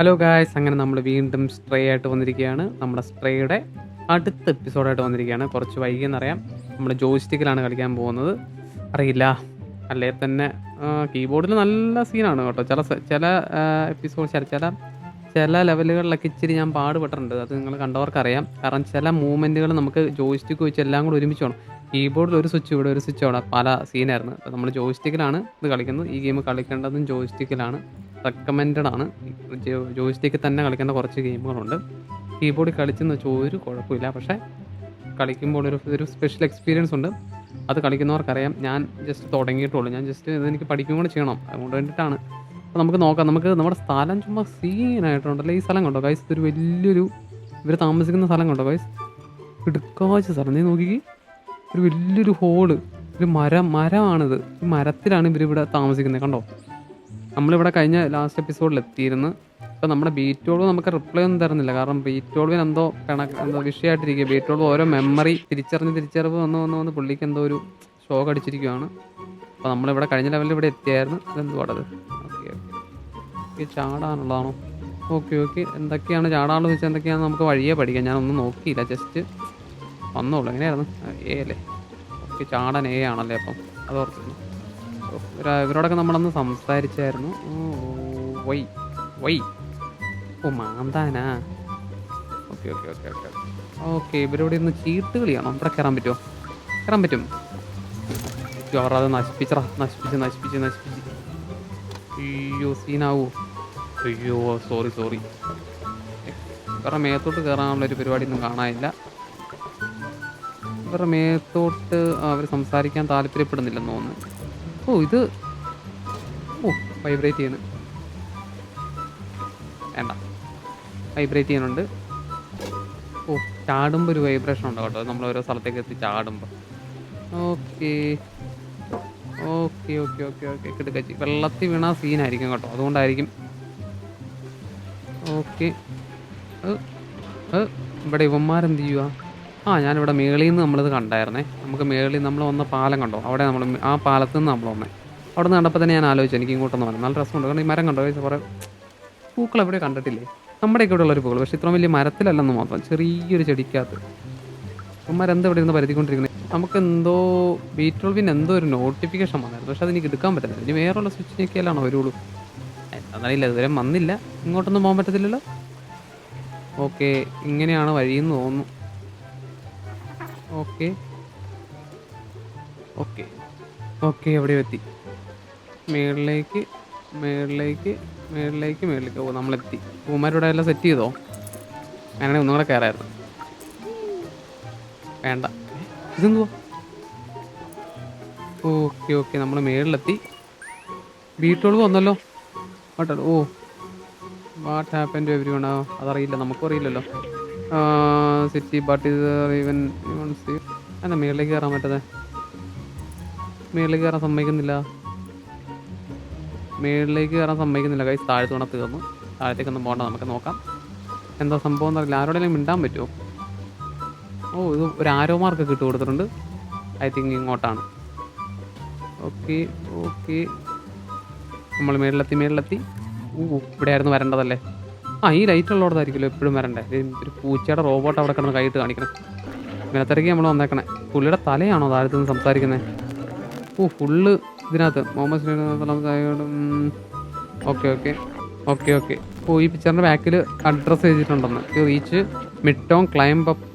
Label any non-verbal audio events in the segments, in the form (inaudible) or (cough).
Hello guys അങ്ങനെ നമ്മൾ വീണ്ടും സ്ട്രേ ആയിട്ട് വന്നിരിക്കുകയാണ്. നമ്മുടെ സ്ട്രേയുടെ അടുത്ത എപ്പിസോഡായിട്ട് വന്നിരിക്കുകയാണ്. കുറച്ച് വൈകിയെന്നറിയാം നമ്മൾ ജോയിസ്റ്റിക്കിലാണ് കളിക്കാൻ പോകുന്നത്. അറിയില്ല. അല്ലേ? തന്നെ കീബോർഡിൽ നല്ല സീനാണ് കേട്ടോ. ചില ചില എപ്പിസോഡ് ചില ചില ചില ലെവലുകളിലൊക്കെ ഇച്ചിരി ഞാൻ പാടുപെട്ടിട്ടുണ്ട്. അത് നിങ്ങൾ കണ്ടവർക്കറിയാം. കാരണം ചില മൂവ്മെന്റുകൾ നമുക്ക് ജോയിസ്റ്റിക്ക് വെച്ച് എല്ലാം കൂടെ ഒരുമിച്ച് വേണം. കീബോർഡിൽ ഒരു സ്വിച്ച് ഇവിടെ ഒരു സ്വിച്ച് അവിടെ പല സീനായിരുന്നു അപ്പോൾ നമ്മൾ ജോയിസ്റ്റിക്കിലാണ് ഇത് കളിക്കുന്നത്. ഈ ഗെയിം കളിക്കേണ്ടതും ജോയിസ്റ്റിക്കിലാണ് റെക്കമെൻഡഡ് ആണ്. ജോയിസ്റ്റിക്കിൽ തന്നെ കളിക്കേണ്ട കുറച്ച് ഗെയിമുകളുണ്ട് കീബോർഡിൽ കളിച്ചെന്ന് വെച്ചാൽ ഒരു കുഴപ്പമില്ല. പക്ഷേ കളിക്കുമ്പോൾ ഒരു ഒരു സ്പെഷ്യൽ എക്സ്പീരിയൻസ് ഉണ്ട്. അത് കളിക്കുന്നവർക്കറിയാം. ഞാൻ ജസ്റ്റ് തുടങ്ങിയിട്ടുള്ളൂ. ഞാൻ ജസ്റ്റ് ഇതെനിക്ക് പഠിക്കും കൂടെ ചെയ്യണം. അതുകൊണ്ട് വേണ്ടിയിട്ടാണ്. അപ്പോൾ നമുക്ക് നോക്കാം. നമുക്ക് നമ്മുടെ സ്ഥലം ചുമ്മാ സീനായിട്ടുണ്ടല്ലോ. ഈ സ്ഥലം കണ്ടോ? ഗൈസ് ഇതൊരു വലിയൊരു ഇവർ താമസിക്കുന്ന സ്ഥലം കണ്ടോ ഗൈസ് ഇടുക്കാച്ച സ്ഥലം. നീ നോക്കി. ഒരു വലിയൊരു ഹോൾ ഒരു മരം മരമാണിത്. ഈ മരത്തിലാണ് ഇവർ ഇവിടെ താമസിക്കുന്നത്. കണ്ടോ? നമ്മളിവിടെ കഴിഞ്ഞ ലാസ്റ്റ് എപ്പിസോഡിൽ എത്തിയിരുന്നു. അപ്പോൾ നമ്മുടെ ബീറ്റോൾവ് നമുക്ക് റിപ്ലൈ ഒന്നും തരുന്നില്ല. കാരണം ബീറ്റോൾവിന് എന്തോ കണക്ക് എന്തോ വിഷയമായിട്ടിരിക്കുക ബീറ്റോൾ ഓരോ മെമ്മറി തിരിച്ചറിഞ്ഞ് തിരിച്ചറിവ് വന്ന് വന്ന് വന്ന് പുള്ളിക്ക് എന്തോ ഒരു ഷോക്ക് അടിച്ചിരിക്കുകയാണ് അപ്പോൾ നമ്മളിവിടെ കഴിഞ്ഞ ലെവലിൽ ഇവിടെ എത്തിയായിരുന്നു. ഇതെന്തുവാടത് ഓക്കെ ചാടാനുള്ളതാണോ? Okay okay. എന്തൊക്കെയാണ് ചാടാനുള്ളത് വെച്ചാൽ എന്തൊക്കെയാണെന്ന് നമുക്ക് വഴിയേ പഠിക്കാം. ഞാനൊന്നും നോക്കിയില്ല. ജസ്റ്റ് വന്നോളൂ. എങ്ങനെയായിരുന്നു? എ അല്ലേ? ഓക്കെ ചാടാൻ എ ആണല്ലേ അപ്പം. അത് ഓർക്കുന്നു ഇവരോടൊക്കെ നമ്മളന്ന് സംസാരിച്ചായിരുന്നു. Why why. Oh മാന്താനാ. Okay okay okay okay. Okay ഇവരോട് ഇന്ന് ചീട്ട് കളിയാണോ ഇവിടെ കയറാൻ പറ്റുമോ? കയറാൻ പറ്റും. അത് നശിപ്പിച്ചറ നശിപ്പിച്ച് നശിപ്പിച്ച് നശിപ്പിച്ച്. അയ്യോ സീനാവൂ. അയ്യോ സോറി സോറി വേറെ മേത്തോട്ട് കയറാനുള്ള ഒരു പരിപാടി ഒന്നും കാണാനില്ല. ഇവരുടെ മേത്തോട്ട് അവർ സംസാരിക്കാൻ താല്പര്യപ്പെടുന്നില്ലെന്ന് തോന്നുന്നു. ഓ ഇത് ഓ വൈബ്രേറ്റ് ചെയ്യുന്നു. വേണ്ട. വൈബ്രേറ്റ് ചെയ്യുന്നുണ്ട്. ഓ ചാടുമ്പോൾ ഒരു വൈബ്രേഷൻ ഉണ്ടോ കേട്ടോ. നമ്മൾ ഓരോ സ്ഥലത്തേക്ക് എത്തി ചാടുമ്പോൾ okay. Okay okay okay okay കിടക്കച്ചി വെള്ളത്തിൽ വീണ സീനായിരിക്കും കേട്ടോ. അതുകൊണ്ടായിരിക്കും ഓക്കെ. ഇവിടെ ഇവന്മാരെന്ത് ചെയ്യുക ആ ഞാനിവിടെ മേളിൽ നിന്ന് നമ്മളിത് കണ്ടായിരുന്നേ. നമുക്ക് മേളിൽ നമ്മൾ വന്ന പാലം കണ്ടോ? അവിടെ നമ്മൾ ആ പാലത്ത് നിന്ന് നമ്മൾ വന്നേ. അവിടെ നിന്ന് കണ്ടപ്പോൾ തന്നെ ഞാൻ ആലോചിച്ചു എനിക്ക് ഇങ്ങോട്ടൊന്ന് വന്നു നല്ല രസമുണ്ട്. കാരണം ഈ മരം കണ്ടോ? കുറേ പൂക്കൾ എവിടെ കണ്ടിട്ടില്ലേ? നമ്മുടെയൊക്കെ ഇവിടെ ഉള്ളൊരു പൂക്കൾ. പക്ഷേ ഇത്രയും വലിയ മരത്തിലല്ലെന്ന് മാത്രം. ചെറിയൊരു ചെടിക്കകത്ത്. ഇവന്മാരെന്താ ഇവിടെ ഇരുന്ന് പരത്തിക്കൊണ്ടിരിക്കുന്നത് നമുക്ക് എന്തോ ബീറ്റോൾവിന് എന്തോ ഒരു നോട്ടിഫിക്കേഷൻ വന്നായിരുന്നു. പക്ഷെ അതെനിക്ക് എടുക്കാൻ പറ്റില്ല ഇനി വേറെയുള്ള സ്വിച്ച് ഞെക്കിയാലാണോ വരുള്ളൂ എന്താണെന്നറിയില്ല ഇതുവരെ വന്നില്ല. ഇങ്ങോട്ടൊന്നും പോകാൻ പറ്റത്തില്ലല്ലോ? ഓക്കെ ഇങ്ങനെയാണ് വഴിയെന്ന് തോന്നുന്നു. ഓക്കെ. ഓക്കെ. ഓക്കെ എവിടെ എത്തി. മേളിലേക്ക് മേളിലേക്ക് മേളിലേക്ക് മേളിലേക്ക്. ഓ നമ്മളെത്തി. പൂമാരുടെ എല്ലാം സെറ്റ് ചെയ്തോ? അങ്ങനെ ഒന്നും കൂടെ കയറായിരുന്നു വേണ്ട. ഇതെന്തുവാ? Okay okay. നമ്മൾ മേളിലെത്തി. വീട്ടുകൾ വന്നല്ലോ. What oh what happen to everyone അതറിയില്ല നമുക്കും അറിയില്ലല്ലോ. സിറ്റി ബട്ട് ഇത് ഈവൻ അല്ല മേളിലേക്ക് കയറാൻ പറ്റതേ മേളിലേക്ക് കയറാൻ സമ്മതിക്കുന്നില്ല. മേളിലേക്ക് കയറാൻ സമ്മതിക്കുന്നില്ല. കൈ താഴത്തോണ തീർന്നു. താഴത്തേക്കൊന്നും പോകണ്ട നമുക്ക് നോക്കാം. എന്താ സംഭവം എന്നറിയില്ല. ആരോടെങ്കിലും മിണ്ടാൻ പറ്റുമോ? ഓ ഇത് ഒരു ആരോ മാർക്ക് ഇട്ട് കൊടുത്തിട്ടുണ്ട്. ഐ തിങ്ക് ഇങ്ങോട്ടാണ്. ഓക്കെ ഓക്കെ നമ്മൾ മേളിലെത്തി മേളിലെത്തി. ഊ ഇവിടെ ആയിരുന്നു വരേണ്ടതല്ലേ? ആ ഈ ലൈറ്റ് ഉള്ളടത്തായിരിക്കുമല്ലോ എപ്പോഴും വരണ്ടേ? ഒരു പൂച്ചയുടെ റോബോട്ട് അവിടെ കിടന്ന് കൈയിട്ട് കാണിക്കണം. മേലത്തിറക്കി നമ്മൾ വന്നേക്കണേ. പുള്ളിയുടെ തലയാണോ താഴത്ത് നിന്ന് സംസാരിക്കുന്നത് ഓ ഫുള്ള് ഇതിനകത്ത്. Muhammad okay okay. Okay okay. ഓ ഈ പിക്ചറിന്റെ ബാക്കിൽ address എഴുതിയിട്ടുണ്ടെന്ന്. Reach mid climb up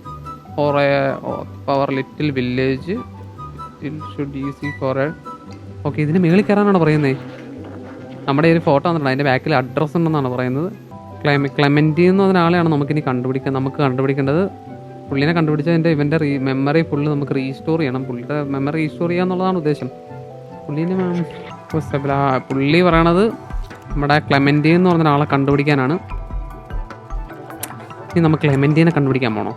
for a power little village should easy for a okay ഇതിന് മേളിൽ കയറാനാണോ പറയുന്നത് നമ്മുടെ ഒരു ഫോട്ടോ വന്നിട്ടുണ്ട്. അതിന്റെ ബാക്കിൽ അഡ്രസ്സ് ഉണ്ടെന്നാണ് പറയുന്നത്. ക്ലൈമ ക്ലെമന്റി എന്ന് പറഞ്ഞ ആളെയാണ് നമുക്കിനി കണ്ടുപിടിക്കാൻ നമുക്ക് കണ്ടുപിടിക്കേണ്ടത്. പുള്ളിനെ കണ്ടുപിടിച്ചതിന്റെ ഇവന്റെ റീ മെമ്മറി ഫുള്ള് നമുക്ക് റീസ്റ്റോർ ചെയ്യണം. പുള്ളിയുടെ മെമ്മറി റീസ്റ്റോർ ചെയ്യുക എന്നുള്ളതാണ് ഉദ്ദേശം. പുള്ളീന്റെ പുള്ളി പറയണത് നമ്മുടെ ക്ലെമന്റി എന്ന് പറഞ്ഞ ആളെ കണ്ടുപിടിക്കാനാണ്. ഇനി നമുക്ക് ക്ലെമന്റീനെ കണ്ടുപിടിക്കാൻ പോണോ.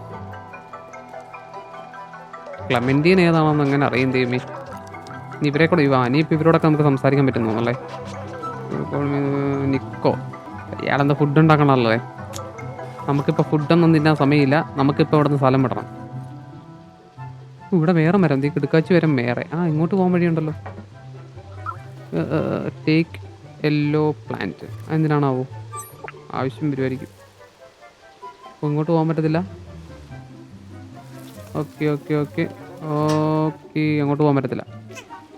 ക്ലെമന്റീൻ ഏതാണെന്ന് അങ്ങനെ അറിയും ദൈവമേ ഇനി ഇവരെ കൂടെ ഇവ ഇനിയിപ്പോൾ ഇവരോടൊക്കെ നമുക്ക് സംസാരിക്കാൻ പറ്റുന്നു അല്ലേ? നിക്കോ? ഇയാളെന്താ ഫുഡ് ഉണ്ടാക്കണമല്ലേ നമുക്കിപ്പോൾ ഫുഡൊന്നും തിന്നാൻ സമയമില്ല. നമുക്കിപ്പോൾ ഇവിടെ നിന്ന് സ്ഥലം വിടണം. ഇവിടെ വേറെ മരം. തീ കിടക്കാച്ചി വരം വേറെ. ആ ഇങ്ങോട്ട് പോകാൻ വഴിയുണ്ടല്ലോ. ടേക്ക് യെല്ലോ പ്ലാന്റ് എന്തിനാണാവോ ആവശ്യം വരുമായിരിക്കും അപ്പോൾ ഇങ്ങോട്ട് പോകാൻ പറ്റത്തില്ല. Okay okay okay. ഓക്കെ അങ്ങോട്ട് പോകാൻ പറ്റത്തില്ല.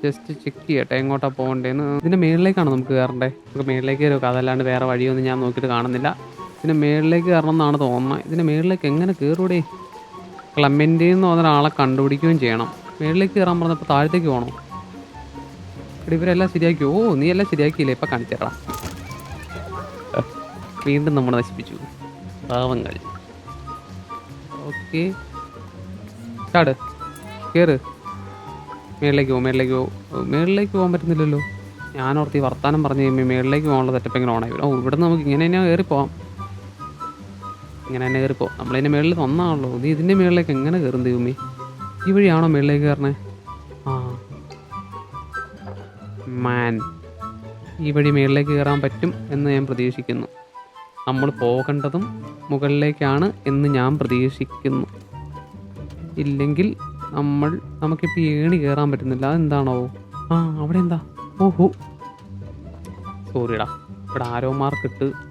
ജസ്റ്റ് ചെക്ക് ചെയ്യട്ടെ എങ്ങോട്ടാണ് പോകണ്ടേന്ന്. ഇതിന്റെ മേളിലേക്കാണ് നമുക്ക് കയറണ്ടേ? നമുക്ക് മേളിലേക്ക് കയറുക അതല്ലാണ്ട് വേറെ വഴിയൊന്നും ഞാൻ നോക്കിയിട്ട് കാണുന്നില്ല. ഇതിന്റെ മേളിലേക്ക് കയറണം എന്നാണ് തോന്നുന്നത്. ഇതിന്റെ മേളിലേക്ക് എങ്ങനെ കയറൂടെ? ക്ലമ്മിന്റെ എന്ന് പറഞ്ഞ ഒരാളെ കണ്ടുപിടിക്കുകയും ചെയ്യണം. മേളിലേക്ക് കയറാൻ പറഞ്ഞപ്പോൾ താഴത്തേക്ക് പോകണം ഇവിടെ ഇവരെല്ലാം ശരിയാക്കി. ഓ നീ എല്ലാം ശരിയാക്കിയില്ലേ? ഇപ്പം കാണിച്ചേടാ വീണ്ടും നമ്മൾ നശിപ്പിച്ചു. പാവങ്ങൾ. ഓക്കെ. ചാട്. കയറ് മേളിലേക്ക് പോകും മേളിലേക്ക് പോകും മേളിലേക്ക് പോകാൻ പറ്റുന്നില്ലല്ലോ. ഞാൻ ഓർത്തി വർത്താനം പറഞ്ഞു കഴിയുമ്പോൾ മേളിലേക്ക് പോകാനുള്ള സെറ്റപ്പ് എങ്ങനെ ഓണായി ഓ ഇവിടെ നമുക്ക് ഇങ്ങനെ തന്നെ കയറി പോകാം. ഇങ്ങനെ തന്നെ കയറി പോകാം. നമ്മളതിന്റെ മേളിൽ വന്നാണല്ലോ നീ ഇതിന്റെ മേളിലേക്ക് എങ്ങനെ കയറും ദൈവമേ? ഈ വഴിയാണോ മേളിലേക്ക് കയറണേ ആ. മാൻ ഈ വഴി മേളിലേക്ക് കയറാൻ പറ്റും എന്ന് ഞാൻ പ്രതീക്ഷിക്കുന്നു. നമ്മൾ പോകേണ്ടതും മുകളിലേക്കാണ് എന്ന് ഞാൻ പ്രതീക്ഷിക്കുന്നു. ഇല്ലെങ്കിൽ നമ്മൾ നമുക്കിപ്പോൾ ഏണി കയറാൻ പറ്റുന്നില്ല. അതെന്താണോ ആ അവിടെ എന്താ? ഓഹോ. സോറിടാ ഇവിടെ ആരോ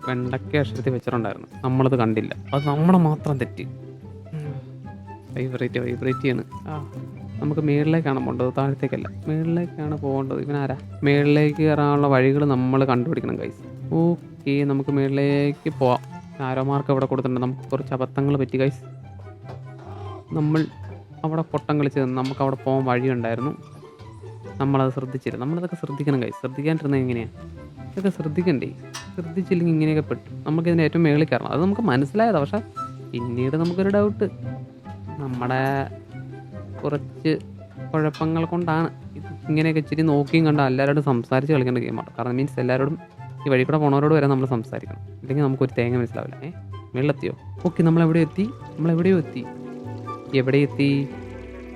വെണ്ടക്ക അക്ഷരത്തിൽ വെച്ചിട്ടുണ്ടായിരുന്നു. നമ്മളത് കണ്ടില്ല. അത് നമ്മളെ മാത്രം തെറ്റ്. വൈബ്രേറ്റ് വൈബ്രേറ്റ് ചെയ്യാണ് ആ. നമുക്ക് മേളിലേക്കാണ് പോകേണ്ടത്. താഴത്തേക്കല്ല. മേളിലേക്കാണ് പോകേണ്ടത്. ഇവനാരാ? മേളിലേക്ക് കയറാനുള്ള വഴികൾ നമ്മൾ കണ്ടുപിടിക്കണം കൈസ് ഓക്കെ നമുക്ക് മേളിലേക്ക് പോവാം. ആരോ മാർക്ക് അവിടെ കൊടുത്തിട്ടുണ്ട്. നമുക്ക് കുറച്ച് അബദ്ധങ്ങൾ പറ്റി കൈസ് നമ്മൾ അവിടെ പൊട്ടം കളിച്ച് നിന്ന് നമുക്ക് അവിടെ പോകാൻ വഴിയുണ്ടായിരുന്നു. നമ്മളത് ശ്രദ്ധിച്ചില്ല. നമ്മളതൊക്കെ ശ്രദ്ധിക്കണം കൈ ശ്രദ്ധിക്കാണ്ടിരുന്നത് എങ്ങനെയാണ് ഇതൊക്കെ ശ്രദ്ധിക്കണ്ടേ? ശ്രദ്ധിച്ചില്ലെങ്കിൽ ഇങ്ങനെയൊക്കെ പെട്ടു. നമുക്കിതിന്റെ ഏറ്റവും മേളിൽ കയറണം. അത് നമുക്ക് മനസ്സിലായത്. പക്ഷെ പിന്നീട് നമുക്കൊരു ഡൗട്ട് നമ്മുടെ കുറച്ച് കുഴപ്പങ്ങൾ കൊണ്ടാണ് ഇങ്ങനെയൊക്കെ ഇച്ചിരി നോക്കിയും കണ്ട എല്ലാവരോടും സംസാരിച്ച് കളിക്കേണ്ട ഗെയിമാണ് കാരണം മീൻസ് എല്ലാവരോടും ഈ വഴി കൂടെ പോണവരോട് വരെ നമ്മൾ സംസാരിക്കണം. ഇല്ലെങ്കിൽ നമുക്കൊരു തേങ്ങ മനസ്സിലാവില്ല. ഏ? വെള്ളത്തിയോ ഓക്കെ നമ്മളെവിടെയോ എത്തി. നമ്മളെവിടെയോ എത്തി. എവിടെ എത്തി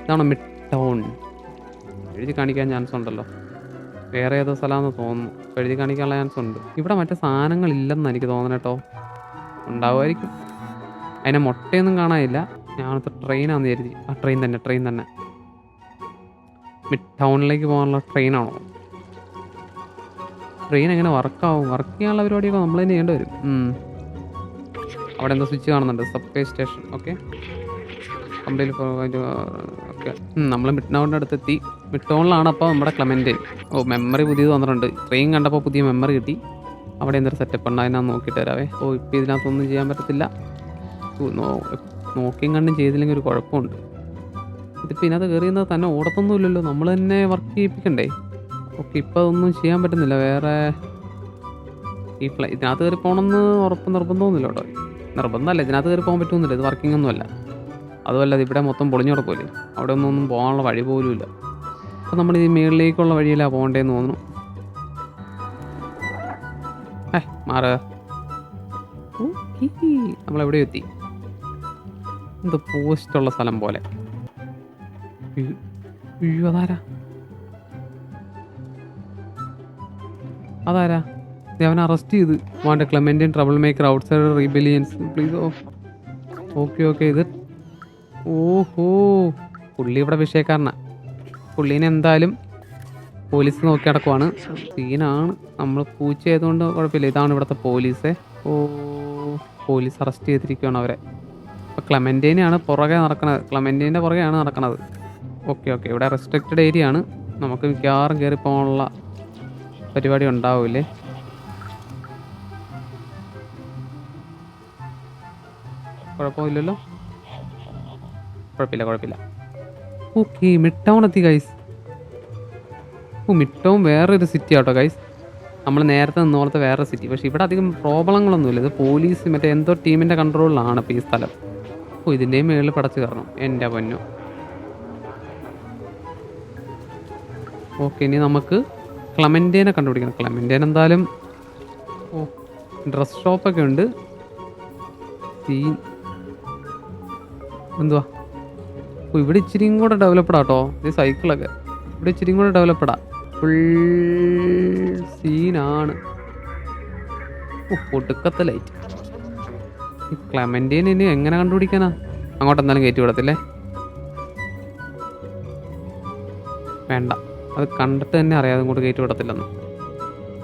ഇതാണോ മിഡ് ടൗൺ എഴുതി കാണിക്കാൻ ചാൻസ് ഉണ്ടല്ലോ. വേറെ ഏതോ സ്ഥലമാണെന്ന് തോന്നുന്നു. എഴുതി കാണിക്കാനുള്ള ചാൻസ് ഉണ്ട്. ഇവിടെ മറ്റേ സാധനങ്ങളില്ലെന്ന് എനിക്ക് തോന്നണം കേട്ടോ ഉണ്ടാവുമായിരിക്കും. അതിനെ മുട്ടയൊന്നും കാണാനില്ല. ഞാനത്തെ ട്രെയിനാന്ന് കരുതി. ആ ട്രെയിൻ തന്നെ ട്രെയിൻ തന്നെ. മിഡ് ടൗണിലേക്ക് പോകാനുള്ള ട്രെയിനാണോ ട്രെയിൻ എങ്ങനെ വർക്കാവും വർക്ക് ചെയ്യാനുള്ള പരിപാടിയൊക്കെ നമ്മൾ തന്നെ ചെയ്യേണ്ടി വരും. അവിടെ എന്തോ സ്വിച്ച് കാണുന്നുണ്ട്. Subway station okay complete okay നമ്മൾ മിഡ് ടൗണിന്റെ അടുത്തെത്തി മിഡ് ടൗണിലാണ് അപ്പോൾ നമ്മുടെ ക്ലമന്റ് ഓ മെമ്മറി പുതിയത് വന്നിട്ടുണ്ട്. ട്രെയിൻ കണ്ടപ്പോൾ പുതിയ മെമ്മറി കിട്ടി. അവിടെ എന്തൊരു സെറ്റപ്പ് ഉണ്ട് ഞാൻ നോക്കിയിട്ട് തരാവേ ഓ ഇപ്പോൾ ഇതിനകത്തൊന്നും ചെയ്യാൻ പറ്റത്തില്ല. നോക്കിയും കണ്ടും ചെയ്തില്ലെങ്കിൽ ഒരു കുഴപ്പമുണ്ട്. ഇതിപ്പോൾ ഇതിനകത്ത് കയറിയുന്നത് തന്നെ ഓടത്തൊന്നുമില്ലല്ലോ നമ്മൾ തന്നെ വർക്ക് ചെയ്യിപ്പിക്കണ്ടേ? ഓക്കെ ഇപ്പോൾ അതൊന്നും ചെയ്യാൻ പറ്റുന്നില്ല. വേറെ ഈ ഫ്ലൈ ഇതിനകത്ത് കയറി പോകണമെന്ന് ഉറപ്പ് നിർബന്ധമൊന്നുമില്ല കേട്ടോ. നിർബന്ധമല്ല ഇതിനകത്ത് കയറി പോകാൻ പറ്റുമെന്നില്ല ഇത് വർക്കിംഗ് ഒന്നുമല്ല. അതുമല്ല ഇത് ഇവിടെ മൊത്തം പൊളിഞ്ഞു കിടക്കുമല്ലേ? അവിടെ ഒന്നും പോകാനുള്ള വഴി പോലും ഇല്ല അപ്പം നമ്മൾ ഈ മുകളിലേക്കുള്ള വഴിയിലാണ് പോകേണ്ടതെന്ന് തോന്നുന്നു. ഏ മാറുക നമ്മളെവിടെ എത്തി. എന്ത് പോസ്റ്റുള്ള സ്ഥലം പോലെ. അതാരാ? അതാരാ? അവൻ അറസ്റ്റ് ചെയ്ത്. Wanted Clementine troublemaker outside rebellions please oh. Okay okay ഇത് ഓഹോ പുള്ളി ഇവിടെ വിഷയക്കാരനാ. പുള്ളീനെ എന്തായാലും പോലീസ് നോക്കി നടക്കുവാണ്. സീനാണ്. നമ്മൾ പൂച്ച ആയതുകൊണ്ട് കുഴപ്പമില്ല. ഇതാണ് ഇവിടുത്തെ പോലീസ്. ഓ പോലീസ് അറസ്റ്റ് ചെയ്തിരിക്കുകയാണ് അവരെ. അപ്പോൾ ക്ലമന്റീനെയാണ് പുറകെ നടക്കുന്നത് ക്ലമന്റീന്റെ പുറകെയാണ് നടക്കുന്നത് ഓക്കെ ഓക്കെ. ഇവിടെ റെസ്ട്രിക്റ്റഡ് ഏരിയ ആണ്. നമുക്ക് മിക്കവാറും കയറി പോകാനുള്ള പരിപാടി ഉണ്ടാവില്ലേ കുഴപ്പമില്ലല്ലോ? കുഴപ്പമില്ല കുഴപ്പമില്ല. ഓക്കെ മിഡ് ടൗൺ എത്തി ഗൈസ് ഓ മിഡ് ടൗൺ വേറൊരു സിറ്റി ആട്ടോ ഗൈസ് നമ്മൾ നേരത്തെ നിന്ന പോലത്തെ വേറെ സിറ്റി പക്ഷേ ഇവിടെ അധികം പ്രോബ്ലങ്ങളൊന്നുമില്ല. ഇത് പോലീസ് മറ്റേ എന്തോ ടീമിന്റെ കൺട്രോളിലാണ് ഇപ്പോൾ ഈ സ്ഥലം. ഓ ഇതിന്റെയും മേളിൽ പടച്ച് കയറണം. എന്റെ പൊന്നു. ഓക്കെ ഇനി നമുക്ക് ക്ലമന്റേനെ കണ്ടുപിടിക്കണം. ക്ലമന്റേൻ എന്തായാലും ഓ ഡ്രസ് ഷോപ്പൊക്കെ ഉണ്ട്. സീൻ. എന്തുവാ? ഓ ഇവിടെ ഇച്ചിരിയും കൂടെ ഡെവലപ്ഡ് ആട്ടോ ഈ സൈക്കിളൊക്കെ ഇവിടെ ഇച്ചിരിയും കൂടെ ഡെവലപ്ഡാ ഫുൾ സീനാണ് ഓ ഒടുക്കത്തെ ലൈറ്റ് ഈ ക്ലമന്റീൻ ഇനി എങ്ങനെ കണ്ടുപിടിക്കാനാ? അങ്ങോട്ട് എന്തായാലും കയറ്റി വിടത്തില്ലേ? വേണ്ട. അത് കണ്ടിട്ട് തന്നെ അറിയാതെ ഇങ്ങോട്ട് കയറ്റി വിടത്തില്ലെന്ന്.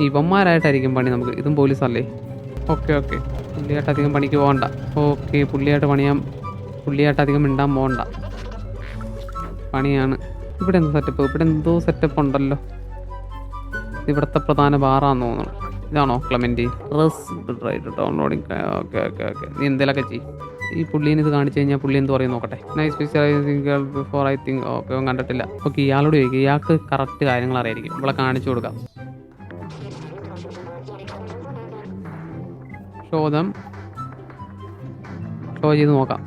ഇവന്മാരായിട്ടായിരിക്കും പണി നമുക്ക്. ഇതും പോലീസല്ലേ? Okay okay. പുള്ളിയായിട്ട് അധികം പണിക്ക് പോകണ്ട. ഓക്കെ പുള്ളിയായിട്ട് പണിയാൻ പുള്ളിയായിട്ട് അധികം മിണ്ടാൻ പോകണ്ട. പണിയാണ്. ഇവിടെ എന്തോ സെറ്റപ്പ് ഇവിടെ എന്തോ സെറ്റപ്പ് ഉണ്ടല്ലോ. ഇവിടുത്തെ പ്രധാന ബാറാന്ന് തോന്നുന്നു. ഇതാണോ Clementine right downloading okay okay okay. നീ എന്തെങ്കിലുമൊക്കെ ചെയ്യും. ഈ പുള്ളീനെ ഇത് കാണിച്ചു കഴിഞ്ഞാൽ പുള്ളി എന്ത് പറയും നോക്കട്ടെ. Nice specializing before I think okay കണ്ടിട്ടില്ല. ഓക്കെ ഇയാളോട് ചോദിക്കുക ഇയാൾക്ക് കറക്റ്റ് കാര്യങ്ങൾ അറിയായിരിക്കും. ഇവിടെ കാണിച്ചു കൊടുക്കാം. ചോദം ഷോ ചെയ്ത് നോക്കാം.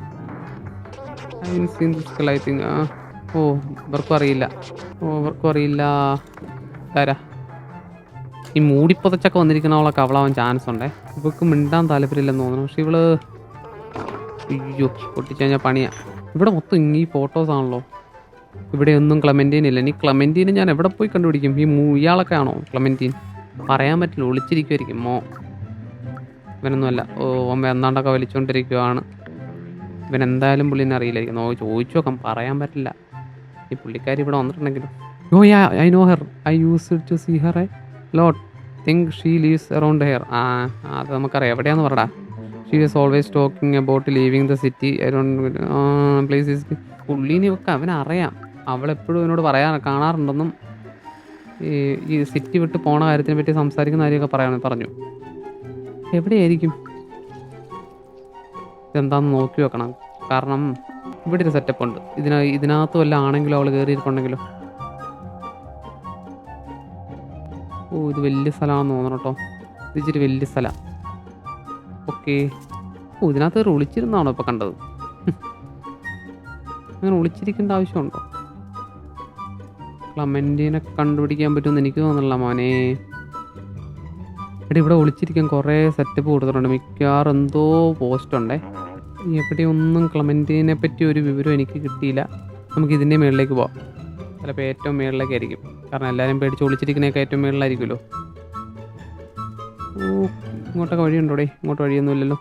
ഐ തിങ്ക് ആ. ഓ ഇവർക്കും അറിയില്ല. ഓ ഇവർക്കും അറിയില്ല. തരാ ഈ മൂടിപ്പുതച്ചൊക്കെ വന്നിരിക്കുന്നവളൊക്കെ അവളാവാൻ ചാൻസ് ഉണ്ടേ. ഇവൾക്ക് മിണ്ടാൻ താല്പര്യമില്ലെന്ന് തോന്നുന്നു. പക്ഷെ ഇവൾ അയ്യോ പൊട്ടിച്ചു കഴിഞ്ഞാൽ പണിയാ. ഇവിടെ മൊത്തം ഈ ഫോട്ടോസ് ആണല്ലോ. ഇവിടെ ഒന്നും ക്ലമന്റീൻ ഇല്ല. ഇനി ക്ലമന്റീന് ഞാൻ എവിടെ പോയി കണ്ടുപിടിക്കും? ഈ ഇയാളൊക്കെ ആണോ ക്ലമന്റീൻ പറയാൻ പറ്റില്ല. ഒളിച്ചിരിക്കുമായിരിക്കും മോ. ഇവനൊന്നുമല്ല. ഓ അമ്മ എന്താണ്ടൊക്കെ വലിച്ചുകൊണ്ടിരിക്കുവാണ് ഇവൻ എന്തായാലും പുള്ളിനെ അറിയില്ലായിരിക്കും. നോ ചോദിച്ചു നോക്കാം. പറയാൻ പറ്റില്ല. ഈ പുള്ളിക്കാരി ഇവിടെ വന്നിട്ടുണ്ടെങ്കിലും. ഓ yeah I know her I used to see her I lot think she lives around here ആ അത് നമുക്കറിയാം. എവിടെയാന്ന് പറടാ? She is always talking about leaving the city around place പുള്ളീനെ ഒക്കെ അവനറിയാം. അവളെപ്പോഴും എന്നോട് പറയാ കാണാറുണ്ടെന്നും ഈ ഈ സിറ്റി വിട്ട് പോണ കാര്യത്തിനെ പറ്റി സംസാരിക്കുന്ന കാര്യമൊക്കെ പറയാൻ പറഞ്ഞു. എവിടെയായിരിക്കും? ഇതെന്താന്ന് നോക്കി വെക്കണം. കാരണം ഇവിടെ ഒരു സെറ്റപ്പ് ഉണ്ട്. ഇതിന ഇതിനകത്ത് വല്ല ആണെങ്കിലും അവൾ കയറിയിരിക്കുണ്ടെങ്കിലോ ഓ ഇത് വലിയ സ്ഥലമാണെന്ന് തോന്നണം കേട്ടോ ഇത് ഇച്ചിരി വലിയ സ്ഥലം. ഓക്കെ. ഓ ഇതിനകത്ത് കയറി ഒളിച്ചിരുന്നാണോ ഇപ്പൊ കണ്ടത്. അങ്ങനെ ഒളിച്ചിരിക്കേണ്ട ആവശ്യമുണ്ടോ? ക്ലമന്റീനെ കണ്ടുപിടിക്കാൻ പറ്റുമെന്ന് എനിക്ക് തോന്നുന്നില്ല മോനെ. എടി ഇവിടെ ഒളിച്ചിരിക്കാൻ കുറേ സെറ്റപ്പ് കൊടുത്തിട്ടുണ്ട്. മിക്കവാറും എന്തോ പോസ്റ്റ് ഉണ്ടേ. എവിടെ ഒന്നും ക്ലമന്റീനെ പറ്റി ഒരു വിവരം എനിക്ക് കിട്ടിയില്ല. നമുക്ക് ഇതിന്റെ മുകളിലേക്ക് പോവാം. ചിലപ്പോൾ ഏറ്റവും മുകളിലേക്കായിരിക്കും കാരണം എല്ലാവരും പേടിച്ച് ഒളിച്ചിരിക്കുന്നതൊക്കെ ഏറ്റവും മുകളിലായിരിക്കുമല്ലോ ഓ ഇങ്ങോട്ടൊക്കെ വഴിയുണ്ടോടെ ഇങ്ങോട്ട് വഴിയൊന്നുമില്ലല്ലോ.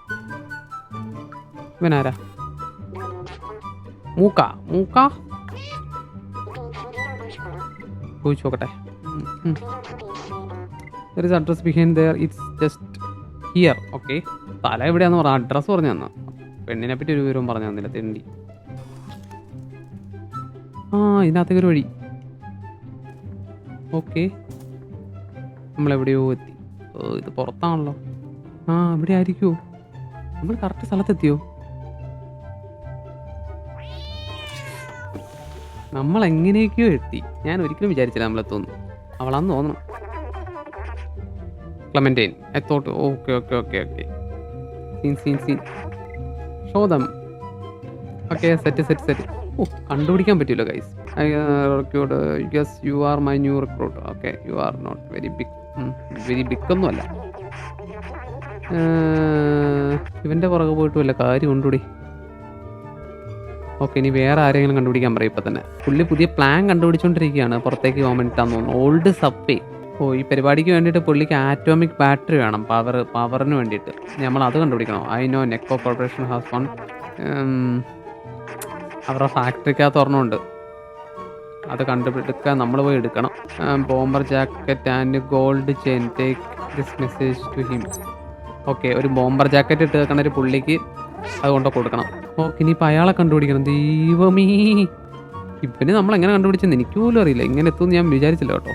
ഇവനാരാ? മൂക്ക മൂക്ക? ചോദിച്ചു നോക്കട്ടെ. There is address behind there it's just here okay തല എവിടെയാന്ന് പറഞ്ഞ അഡ്രസ്സ് പറഞ്ഞു തന്ന. പെണ്ണിനെ പറ്റി ഒരു വിവരവും പറഞ്ഞു തന്നില്ല. തെണ്ടി. ആ ഇതിനകത്തേക്ക് ഒരു വഴി. ഓക്കെ. നമ്മളെവിടെയോ എത്തി. ഓ ഇത് പുറത്താണല്ലോ. ആ ഇവിടെ ആയിരിക്കുമോ നമ്മൾ കറക്റ്റ് സ്ഥലത്തെത്തിയോ? നമ്മൾ എങ്ങനെയൊക്കെയോ എത്തി. ഞാൻ ഒരിക്കലും വിചാരിച്ചില്ല നമ്മളെത്തുന്നു അവളാന്ന് തോന്നണം. Clementine എത്തോട്ട് thought okay okay okay okay. Scene scene scene. ഷോദം okay set set set ഓ കണ്ടുപിടിക്കാൻ പറ്റില്ല guys I recruit yes you are my new recruit okay you are not very big very big ഒന്നുമല്ല. ഇവന്റെ പുറകെ പോയിട്ട് വല്ല കാര്യം ഉണ്ടുടി? ഓക്കെ ഇനി വേറെ ആരെങ്കിലും കണ്ടുപിടിക്കാൻ പറയും ഇപ്പം തന്നെ. പുള്ളി പുതിയ പ്ലാൻ കണ്ടുപിടിച്ചുകൊണ്ടിരിക്കുകയാണ് പുറത്തേക്ക് പോകാൻ വേണ്ടിയിട്ടാന്ന് തോന്നുന്നു. ഓൾഡ് സബ്വേ ഓ ഈ പരിപാടിക്ക് വേണ്ടിയിട്ട് പുള്ളിക്ക് ആറ്റോമിക് ബാറ്ററി വേണം പവർ പവറിന് വേണ്ടിയിട്ട്. നമ്മൾ അത് കണ്ടുപിടിക്കണം. I know Neko corporation has one അവരുടെ ഫാക്ടറിക്കകത്ത് ഒരെണ്ണമുണ്ട്. അത് കണ്ടുപിടിക്കാൻ നമ്മൾ പോയി എടുക്കണം. Bomber jacket and gold chain take this message to him okay ഒരു ബോംബർ ജാക്കറ്റ് ഇട്ട് വെക്കണ ഒരു പുള്ളിക്ക് അത് കൊണ്ട് കൊടുക്കണം. ഓക്കെ ഇനിയിപ്പോൾ അയാളെ കണ്ടുപിടിക്കണം. ദൈവമീ. ഇവന് നമ്മൾ എങ്ങനെ കണ്ടുപിടിച്ചെന്ന് എനിക്ക് പോലും അറിയില്ല. ഇങ്ങനെ എത്തുമെന്ന് ഞാൻ വിചാരിച്ചില്ല കേട്ടോ.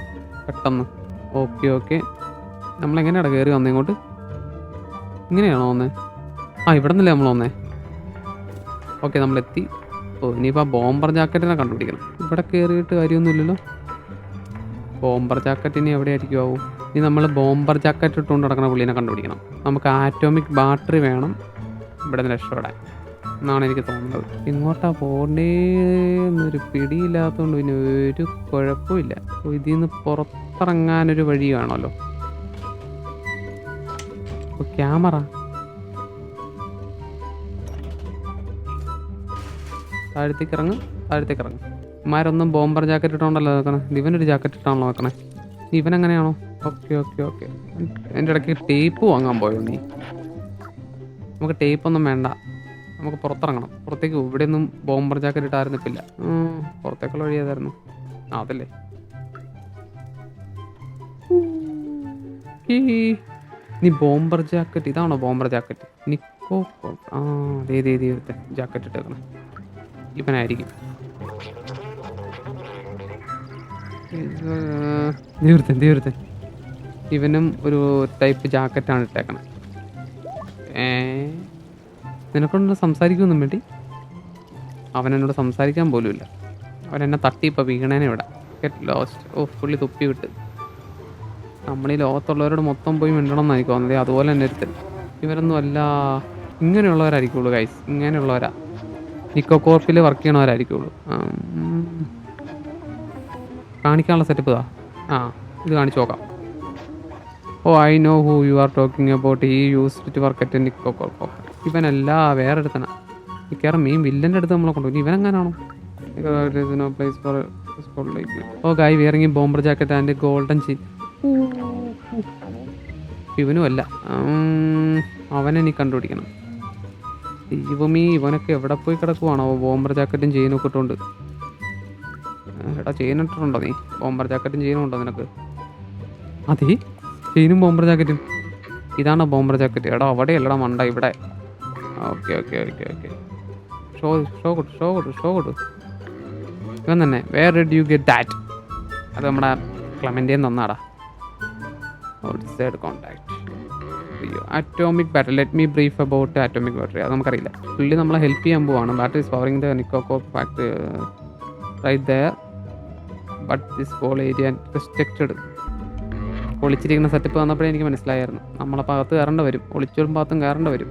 പെട്ടെന്ന്. Okay okay. നമ്മളെങ്ങനെയാണ് കയറി വന്നേ ഇങ്ങോട്ട്? ഇങ്ങനെയാണോ വന്നേ? ആ ഇവിടെ നിന്നല്ലേ നമ്മൾ വന്നേ. ഓക്കെ നമ്മളെത്തി. ഓ ഇനിയിപ്പോൾ ആ ബോംബർ ജാക്കറ്റിനെ കണ്ടുപിടിക്കണം. ഇവിടെ കയറിയിട്ട് കാര്യമൊന്നുമില്ലല്ലോ. ബോംബർ ജാക്കറ്റ് ഇനി എവിടെ ആയിരിക്കുമാവും ഇനി നമ്മൾ ബോംബർ ജാക്കറ്റ് ഇട്ടുകൊണ്ട് നടക്കുന്ന പുള്ളിനെ കണ്ടുപിടിക്കണം. നമുക്ക് ആറ്റോമിക് ബാറ്ററി വേണം. ഇവിടെ നിന്ന് രക്ഷപ്പെടാൻ. എന്നാണ് എനിക്ക് തോന്നുന്നത്. ഇങ്ങോട്ടാ പോകേണ്ടതെന്നൊരു പിടിയില്ലാത്തതുകൊണ്ട് പിന്നെ ഒരു കുഴപ്പമില്ല ഇതിൽ നിന്ന് പുറത്തിറങ്ങാനൊരു വഴി കാണുമല്ലോ. ക്യാമറ. താഴത്തേക്ക് ഇറങ്ങും താഴത്തേക്ക് ഇറങ്ങും ഇമാരൊന്നും ബോംബർ ജാക്കറ്റ് ഇട്ടോണ്ടല്ലോ നോക്കണേ? ഇവനൊരു ജാക്കറ്റ് ഇട്ടാണല്ലോ നോക്കണേ. ഇവൻ എങ്ങനെയാണോ ഓക്കെ ഓക്കെ ഓക്കെ. എന്റെ ഇടയ്ക്ക് ടേപ്പ് വാങ്ങാൻ പോയോ നീ? നമുക്ക് ടേപ്പ് ഒന്നും വേണ്ട. നമുക്ക് പുറത്തിറങ്ങണം. പുറത്തേക്ക് ഇവിടെ ഒന്നും ബോംബർ ജാക്കറ്റ് ഇട്ടായിരുന്നിപ്പില്ല ഉം, പുറത്തേക്കുള്ള വഴി ഏതായിരുന്നു? ആ അതല്ലേ. നീ ബോംബർ ജാക്കറ്റ് ഇതാണോ ബോംബർ ജാക്കറ്റ് നിക്കോ ആ അതേ ദേ ദേ ജാക്കറ്റ് ഇട്ടേക്കണം. ഇവനായിരിക്കും. ഇത് ദീർത്തൻ ദീർത്തൻ ഇവനും ഒരു ടൈപ്പ് ജാക്കറ്റാണ് ഇട്ടേക്കണം. ഏ നിനക്കൊന്ന് സംസാരിക്കുമെന്നും വേണ്ടി. അവൻ എന്നോട് സംസാരിക്കാൻ പോലുമില്ല അവൻ എന്നെ തട്ടി വീണേനെ ഇവിടെ. ഗെറ്റ് ലോസ്റ്റ് ഓ പുള്ളി തുപ്പി വിട്ട്. നമ്മൾ ഈ ലോകത്തുള്ളവരോട് മൊത്തം പോയി മിണ്ടണം എന്നായി തോന്നുന്നത് അതുപോലെ തന്നെ ഒരുത്തൻ. ഇവരൊന്നും അല്ല. ഇങ്ങനെയുള്ളവരായിരിക്കുള്ളൂ ഗൈസ് ഇങ്ങനെയുള്ളവരാ. നിക്കോ കോർപ്പിൽ വർക്ക് ചെയ്യണവരായിരിക്കുള്ളൂ. കാണിക്കാനുള്ള സെറ്റപ്പ് ഇതാ. ആ ഇത് കാണിച്ചു നോക്കാം. ഓ I know who you are talking about he use to work at Nico Corp ഇവനല്ല വേറെ അടുത്തനാ മിക്കവാറും മെയിൻ വില്ലന്റെ അടുത്ത് നമ്മളെ കൊണ്ടുപോയി. ഇവനെങ്ങനാണോ? Place guy wearing bomber jacket and golden chain ഇവനും അല്ല. അവനെ നീ കണ്ടുപിടിക്കണം. ദൈവമേ ഇവനൊക്കെ എവിടെ പോയി കിടക്കുവാണോ? ബോംബർ ജാക്കറ്റും ചെയിനും ഒക്കെ ഇട്ടുകൊണ്ട് എടാ ചെയിൻ ഇട്ടിട്ടുണ്ടോ നീ? ബോംബർ ജാക്കറ്റും ചെയിനും ഉണ്ടോ നിനക്ക്? അതെ ചെയിനും ബോംബർ ജാക്കറ്റും ഇതാണോ ബോംബർ ജാക്കറ്റ് എടാ അവിടെ അല്ലടാ മണ്ട ഇവിടെ. Okay okay okay okay. Show show കൊടു ഷോ കൊടു ഷോ കൊടു. ഇവൻ തന്നെ where did you get that അത് നമ്മുടെ ക്ലമന്റെ തന്നാടാ outside contact atomic battery let me brief about atomic battery അത് നമുക്കറിയില്ല. പുള്ളി നമ്മളെ ഹെൽപ്പ് ചെയ്യാൻ പോവാണ്. Battery is powering the Nico factory right there but this whole area restricted ഒളിച്ചിരിക്കുന്ന setup വന്നപ്പോഴേ എനിക്ക് മനസ്സിലായിരുന്നു നമ്മളെ ഭാഗത്ത് കയറേണ്ട വരും. ഒളിച്ചോടും ഭാഗത്തും കയറേണ്ട വരും.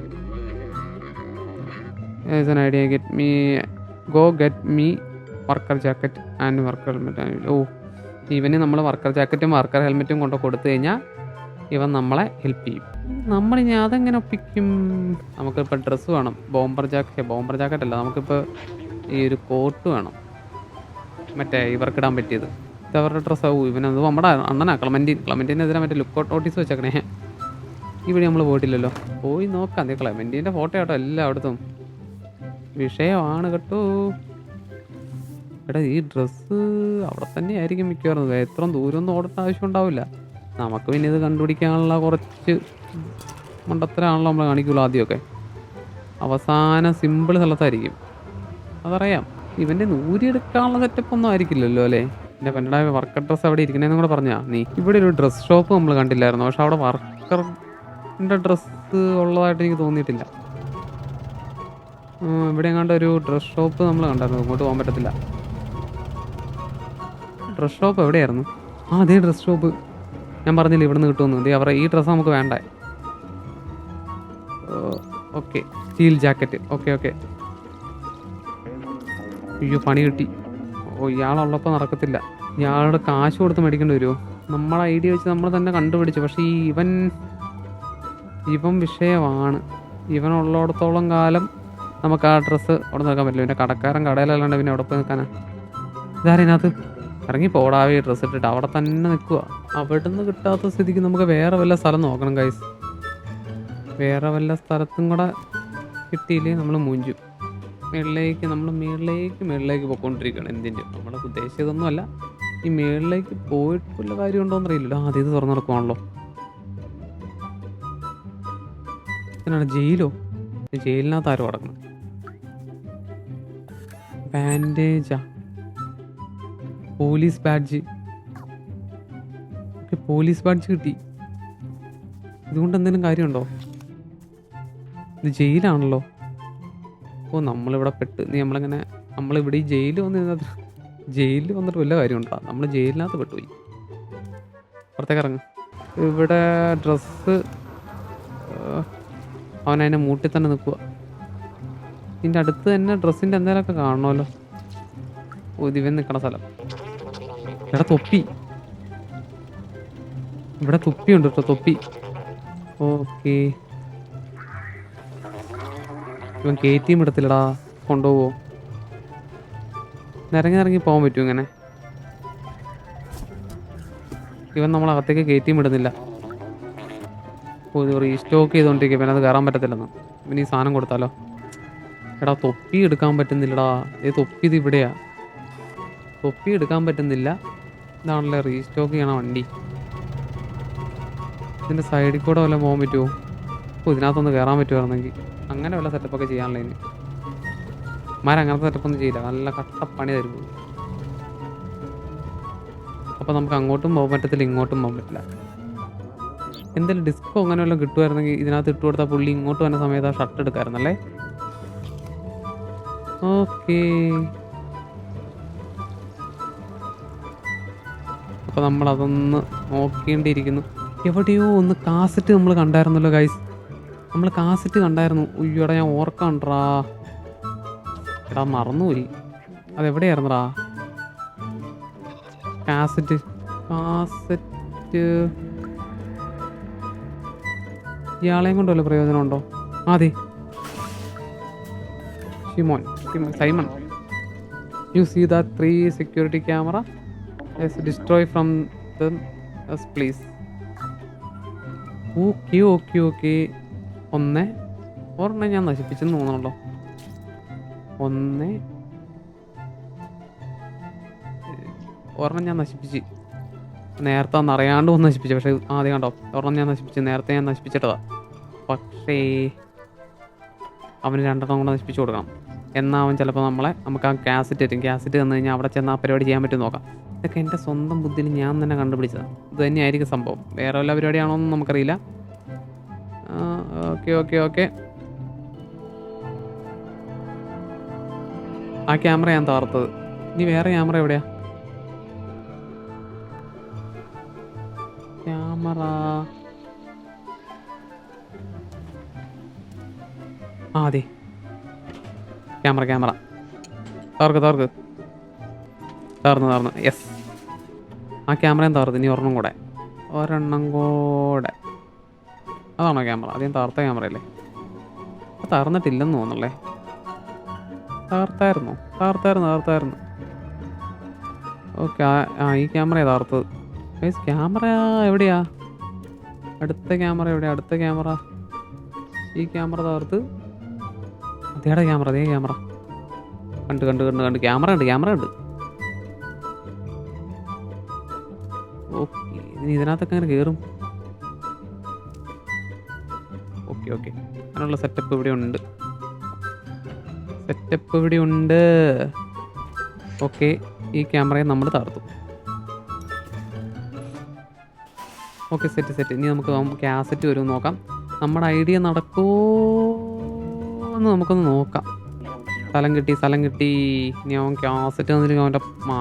As an idea get me go get me worker jacket and worker helmet oh ഇവന് നമ്മൾ വർക്കർ ജാക്കറ്റും വർക്കർ ഹെൽമെറ്റും കൊണ്ട് കൊടുത്തു കഴിഞ്ഞാൽ ഇവൻ നമ്മളെ ഹെൽപ്പ് ചെയ്യും. നമ്മൾ ഇനി അതെങ്ങനെ ഒപ്പിക്കും? നമുക്കിപ്പോൾ ഡ്രസ്സ് വേണം. ബോംബർ ജാക്കറ്റ് ബോംബർ ജാക്കറ്റ് അല്ല നമുക്കിപ്പോൾ ഈ ഒരു കോട്ട് വേണം. മറ്റേ ഇവർക്കിടാൻ പറ്റിയത്. ഇതവരുടെ ഡ്രസ്സാവും ഇവനത് നമ്മുടെ അണ്ണനാ ക്ലമന്റീൻ ക്ലമന്റീനെതിരെ മറ്റേ ലുക്ക് ഔട്ട് നോട്ടീസ് വെച്ചേക്കണേ. ഇവിടെ നമ്മൾ പോയിട്ടില്ലല്ലോ. പോയി നോക്കാം. അതെ ക്ലമന്റീന്റെ ഫോട്ടോ ആട്ടോ എല്ലായിടത്തും. വിഷയമാണ് കേട്ടോ. എടാ ഈ ഡ്രസ്സ് അവിടെ തന്നെ ആയിരിക്കും മിക്കവാറും എത്ര ദൂരമൊന്നും ഓടേണ്ട ആവശ്യം ഉണ്ടാവില്ല. നമുക്ക് പിന്നെ ഇത് കണ്ടുപിടിക്കാനുള്ള കുറച്ച് മണ്ടത്തരാണല്ലോ നമ്മൾ കാണിക്കുള്ളൂ ആദ്യമൊക്കെ. അവസാന സിമ്പിൾ സ്ഥലത്തായിരിക്കും. അതറിയാം. ഇവന്റെ നൂരിയെടുക്കാനുള്ള സെറ്റപ്പ് ഒന്നും ആയിരിക്കില്ലല്ലോ അല്ലേ? എന്റെ പെണ്ണട വർക്കർ ഡ്രസ്സ് അവിടെ ഇരിക്കണേന്നും കൂടെ പറഞ്ഞാ. നീ ഇവിടെ ഒരു ഡ്രസ് ഷോപ്പ് നമ്മൾ കണ്ടില്ലായിരുന്നു? പക്ഷെ അവിടെ വർക്കറിന്റെ ഡ്രസ്സ് ഉള്ളതായിട്ട് എനിക്ക് തോന്നിയിട്ടില്ല. ഇവിടെ എങ്ങാണ്ട് ഒരു ഡ്രസ് ഷോപ്പ് നമ്മൾ കണ്ടായിരുന്നു. ഇങ്ങോട്ട് പോകാൻ പറ്റത്തില്ല. ഡ്രസ് ഷോപ്പ് എവിടെയായിരുന്നു? ആ അതേ ഡ്രസ് ഷോപ്പ് ഞാൻ പറഞ്ഞില്ല ഇവിടുന്ന് കിട്ടുമെന്ന്. ദേ അവരുടെ ഈ ഡ്രസ്സ് നമുക്ക് വേണ്ട? Okay steel jacket okay okay അയ്യോ പണി കിട്ടി. ഓ ഇയാളുള്ളപ്പോൾ നടക്കത്തില്ല. ഇയാളുടെ കാശ് കൊടുത്ത് മേടിക്കേണ്ടി വരുമോ നമ്മളെ ഐഡിയ വെച്ച് നമ്മൾ തന്നെ കണ്ടുപിടിച്ചു. പക്ഷേ ഈ ഇവൻ ഇവൻ വിഷയമാണ്. ഇവൻ ഉള്ളിടത്തോളം കാലം നമുക്ക് ആ ഡ്രസ്സ് അവിടെ നിൽക്കാൻ പറ്റില്ല. പിന്നെ കടക്കാരൻ കടയിലല്ലാണ്ട് പിന്നെ അവിടെ പോയി നിൽക്കാനാ? ഇറങ്ങി പോടാവി ഡ്രസ്സ് ഇട്ടിട്ട്. അവിടെ തന്നെ നിൽക്കുക. അവിടെ നിന്ന് കിട്ടാത്ത സ്ഥിതിക്ക് നമുക്ക് വേറെ വല്ല സ്ഥലം നോക്കണം കൈസ് വേറെ വല്ല സ്ഥലത്തും കൂടെ കിട്ടിയില്ലേ നമ്മൾ മൂഞ്ചു. മേളിലേക്ക് നമ്മൾ മേളിലേക്ക് മേളിലേക്ക് പോയിക്കൊണ്ടിരിക്കുകയാണ് എന്തിന്റെ? നമ്മുടെ ഉദ്ദേശിച്ചതൊന്നുമല്ല ഈ മേളിലേക്ക് പോയിട്ട് കാര്യം കാര്യമുണ്ടോ എന്നറിയില്ലല്ലോ. ആദ്യം ഇത് തുറന്നു നടക്കുവാണല്ലോ. ജയിലോ? ജയിലിനകത്ത് ആരും അടക്കണം ബാൻഡേജാ police badge. Okay police badge കിട്ടി. ഇതുകൊണ്ട് എന്തെങ്കിലും കാര്യമുണ്ടോ? ഇത് ജയിലാണല്ലോ. ഓ നമ്മളിവിടെ പെട്ട് നീ നമ്മളിങ്ങനെ നമ്മളിവിടെ ഈ ജയിലിൽ വന്നിരുന്നത് (laughs) ജയിലിൽ വന്നിട്ട് വല്ല കാര്യമുണ്ടോ? നമ്മൾ ജയിലിനകത്ത് പെട്ടുപോയി. പുറത്തേക്ക് ഇറങ്ങും. ഇവിടെ ഡ്രസ്സ് അവൻ അതിന്റെ മൂട്ടിൽ തന്നെ നിൽക്കുക ഇതിന്റെ അടുത്ത് തന്നെ ഡ്രസ്സിന്റെ എന്തെങ്കിലുമൊക്കെ കാണണമല്ലോ ഓ ഇതിവൻ നിൽക്കണ സ്ഥലം. ഇവിടെ തൊപ്പി. ഇവിടെ തൊപ്പിയുണ്ട് കേട്ടോ തൊപ്പി. ഓക്കെ. ഇവൻ കയറ്റിയും വിടത്തില്ലടാ. കൊണ്ടുപോവോ. നിറങ്ങി ഇറങ്ങി പോകാൻ പറ്റും ഇങ്ങനെ? ഇവൻ നമ്മളകത്തേക്ക് കയറ്റിയും ഇടുന്നില്ല ഓ ഇത് റീസ്റ്റോക്ക് ചെയ്തുകൊണ്ടിരിക്കുക പിന്നെ അത് കയറാൻ പറ്റത്തില്ലെന്ന്. ഇവന് ഈ സാധനം കൊടുത്താലോ? എടാ തൊപ്പി എടുക്കാൻ പറ്റുന്നില്ലടാ. ഈ തൊപ്പി ഇത് ഇവിടെയാ. തൊപ്പി എടുക്കാൻ പറ്റുന്നില്ല. ഇതാണല്ലേ റീസ്റ്റോക്ക് ചെയ്യണ വണ്ടി. ഇതിന്റെ സൈഡിൽ കൂടെ വല്ല പോകാൻ പറ്റുമോ? അപ്പോൾ ഇതിനകത്തൊന്ന് കയറാൻ പറ്റുമായിരുന്നെങ്കിൽ അങ്ങനെ വല്ല സെറ്റപ്പൊക്കെ ചെയ്യാനുള്ള ഇനി. മാരങ്ങനത്തെ സെറ്റപ്പൊന്നും ചെയ്യില്ല. നല്ല കട്ടപ്പണി തരുമ്പോൾ അപ്പോൾ നമുക്ക് അങ്ങോട്ടും പോകാൻ പറ്റത്തില്ല ഇങ്ങോട്ടും പോകാൻ പറ്റില്ല. എന്തെങ്കിലും ഡിസ്കോ അങ്ങനെ വല്ലതും കിട്ടുമായിരുന്നെങ്കിൽ ഇതിനകത്ത് ഇട്ട് കൊടുത്താൽ പുള്ളി ഇങ്ങോട്ട് വന്ന സമയത്ത് ആ ഷർട്ട് എടുക്കാമായിരുന്നല്ലേ ഓക്കേ. അപ്പോൾ നമ്മൾ അതൊന്ന് നോക്കേണ്ടിയിരിക്കുന്നു. എവിടെയോ ഒന്ന് കാസറ്റ് നമ്മൾ കണ്ടായിരുന്നല്ലോ ഗൈസ് നമ്മൾ കാസറ്റ് കണ്ടായിരുന്നു. ഉയ്യോടെ ഞാൻ ഓർക്കണ്ടാ എടാ മറന്നുപോയി. അതെവിടെയായിരുന്നടാ? കാസറ്റ്. കാസറ്റ്. ഇയാളെയും കൊണ്ടല്ലോ വല്ല പ്രയോജനമുണ്ടോ? അതെ Shimon Simon you see the three security camera destroy from them please okay okay okay ഒന്ന് ഒരെണ്ണം ഞാൻ നശിപ്പിച്ചെന്ന് തോന്നണല്ലോ ഒന്ന് ഒരെണ്ണം ഞാൻ നശിപ്പിച്ച്. നേരത്തെ ഒന്ന് അറിയാണ്ട് ഒന്ന് നശിപ്പിച്ചു. പക്ഷേ ആദ്യം കണ്ടോ? ഒരെണ്ണം ഞാൻ നശിപ്പിച്ച്. നേരത്തെ ഞാൻ നശിപ്പിച്ചിട്ടതാ. പക്ഷേ അവന് രണ്ടെണ്ണം കൂടെ നശിപ്പിച്ചു കൊടുക്കണം. എന്നാൽ അവൻ ചിലപ്പോൾ നമ്മളെ നമുക്ക് ആ കാസറ്റ് തരും കാസറ്റ് തന്നു കഴിഞ്ഞാൽ അവിടെ ചെന്ന് ആ പരിപാടി ചെയ്യാൻ പറ്റും നോക്കാം. ഇതൊക്കെ എന്റെ സ്വന്തം ബുദ്ധിയിൽ ഞാൻ തന്നെ കണ്ടുപിടിച്ചതാണ് ഇത് തന്നെയായിരിക്കും സംഭവം. വേറെ വല്ല പരിപാടിയാണോ എന്ന് നമുക്കറിയില്ല. ഓക്കെ ഓക്കെ ഓക്കെ ആ ക്യാമറ ഞാൻ തകർത്തത്. ഇനി വേറെ ക്യാമറ എവിടെയാ? ക്യാമറ ആ അതെ. Camera camera. തകർക്ക് തകർക്ക്. തകർന്നു തകർന്നു. യെസ് ആ ക്യാമറയും തകർത്ത്. ഇനി ഒരെണ്ണം കൂടെ. ഒരെണ്ണം കൂടെ. അതാണോ ക്യാമറ? അധികം തകർത്ത ക്യാമറയല്ലേ? തകർന്നിട്ടില്ലെന്ന് തോന്നുന്നല്ലേ? തകർത്തായിരുന്നു. തകർത്തായിരുന്നു തകർത്തായിരുന്നു. ഓക്കെ ആ ഈ ക്യാമറയാണ് തകർത്തത്. ഗൈസ് ക്യാമറ എവിടെയാ? അടുത്ത ക്യാമറ എവിടെയാ? അടുത്ത ക്യാമറ. ഈ ക്യാമറ തകർത്ത് അതേടെ ക്യാമറ അതേ ക്യാമറ. കണ്ട് കണ്ട് കണ്ട് കണ്ട്. ക്യാമറ ഉണ്ട് ക്യാമറ ഉണ്ട്. ഓക്കെ ഇനി ഇതിനകത്തൊക്കെ അങ്ങനെ കയറും ഓക്കെ ഓക്കെ. അങ്ങനെയുള്ള സെറ്റപ്പ് ഇവിടെ ഉണ്ട്. സെറ്റപ്പ് ഇവിടെ ഉണ്ട്. ഓക്കെ ഈ ക്യാമറയെ നമ്മൾ തകർത്തു. ഓക്കെ സെറ്റ് സെറ്റ് ഇനി നമുക്ക് ക്യാസറ്റ് വരും നോക്കാം. നമ്മുടെ ഐഡിയ നടക്കുമോ എന്ന് നമുക്കൊന്ന് നോക്കാം. സ്ഥലം കിട്ടി സ്ഥലം കിട്ടി. ഇനി അവൻ ക്യാസറ്റ് വന്നിരിക്കും അവന്റെ ആ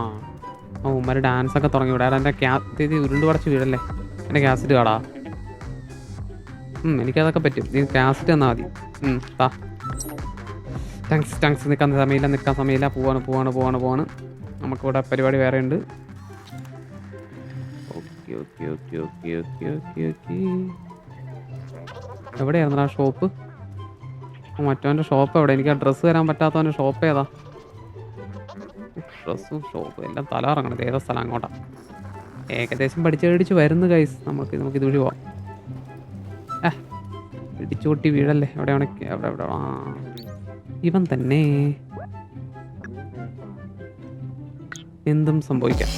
അവന്മാർ ഡാൻസ് ഒക്കെ തുടങ്ങി. വിടാൻ എന്റെ ക്യാ ഇത് ഉരുണ്ട് പടച്ച് വീടല്ലേ? എന്റെ ക്യാസറ്റ് കാടാ. എനിക്കതൊക്കെ പറ്റും. നീ ക്യാസറ്റ് തന്നാൽ മതി. താ. താങ്ക്സ് ടങ്സ് നിൽക്കാൻ സമയമില്ല നിൽക്കാൻ സമയമില്ല. പോവാണ് പോവാണ് പോവാണ് പോവാണ്. നമുക്കിവിടെ പരിപാടി വേറെ ഉണ്ട്. Okay okay okay okay okay okay okay. എവിടെയായിരുന്നു ആ ഷോപ്പ് മറ്റവന്റെ ഷോപ്പ് എവിടെ? എനിക്ക് ആ ഡ്രസ്സ് തരാൻ പറ്റാത്തവന്റെ ഷോപ്പ് ഏതാ? ഡ്രസ്സും ഷോപ്പും എല്ലാം തല ഇറങ്ങണത് ഏതാ സ്ഥലം അങ്ങോട്ടാ. ഏകദേശം പഠിച്ച് പഠിച്ച് വരുന്നു കൈസ് നമുക്ക് നമുക്ക് ഇത് വഴി പോവാം ഏ ഇടിച്ചുകൊട്ടി വീഴല്ലേ? എവിടെ എവിടെ എവിടെ? ആ ഇവൻ തന്നെ. എന്തും സംഭവിക്കാം.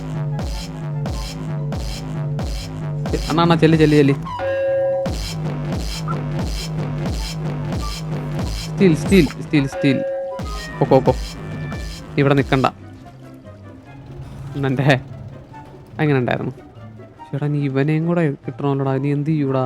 അണ്ണാ ചെല്ലി ചെല്ലി ചെല്ലി. സ്റ്റീൽ സ്റ്റിൽ സ്റ്റിൽ സ്റ്റിൽ ഓക്കോ ഓക്കോ ഇവിടെ നിൽക്കണ്ട എന്നെ അങ്ങനെ ഉണ്ടായിരുന്നു? ചേട്ടാ നീ ഇവനെയും കൂടെ കിട്ടണമല്ലോടാ നീ എന്ത് ചെയ്യൂടാ?